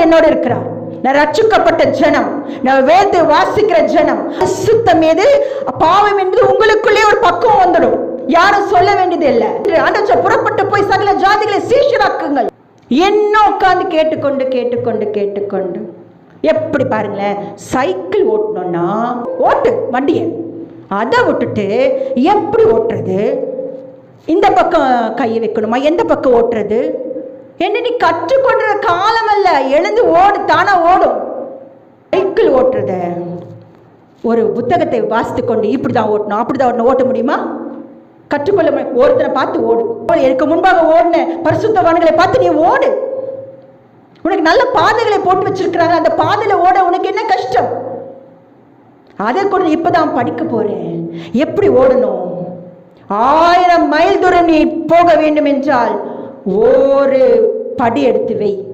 ஆண்டவர் என்னோட இருக்கிறார். நான் ரட்சிக்கப்பட்ட ஜனம். நான் வேதத்தை வாசிக்கிற ஜனம். சுத்தம் எது பாவம் என்று உங்களுக்குள்ளே ஒரு பக்குவம் வந்துடும். யாரும் சொல்ல வேண்டியது இல்லை. ஆண்டவர் புறப்பட்டு போய் சகல ஜாதிகளை சீஷராக்குங்கள். என்ன உட்காந்து கேட்டுக்கொண்டு கேட்டுக்கொண்டு கேட்டுக்கொண்டு. எப்படி பாருங்களேன் சைக்கிள் ஓட்டணும்னா ஓட்டு வண்டியை. அதை விட்டுட்டு எப்படி ஓட்டுறது? இந்த பக்கம் கையை வைக்கணுமா? எந்த பக்கம் ஓட்டுறது? என்ன நீ கற்றுக்கொண்ட காலம் அல்ல எழுந்து ஓடு தானா ஓடும் சைக்கிள் ஓட்டுறத. ஒரு புத்தகத்தை வாசித்து கொண்டு இப்படி தான் ஓட்டணும் அப்படி தான் ஓட்ட முடியுமா? கற்றுக்கொள்ள ஒருத்தனை பார்த்து ஓடு. எனக்கு முன்பாக ஓடின பரிசுத்தவான்களை பார்த்து நீ ஓடு. உனக்கு நல்ல பாதைகளை போட்டு வச்சிருக்கிறாங்க. அந்த பாதையில ஓட உனக்கு என்ன கஷ்டம்? அதை கூட இப்பதான் படிக்க போறேன். எப்படி ஓடணும்? ஆயிரம் மைல் தூரம் நீ போக வேண்டும் என்றால் ஒரு படி எடுத்து வை.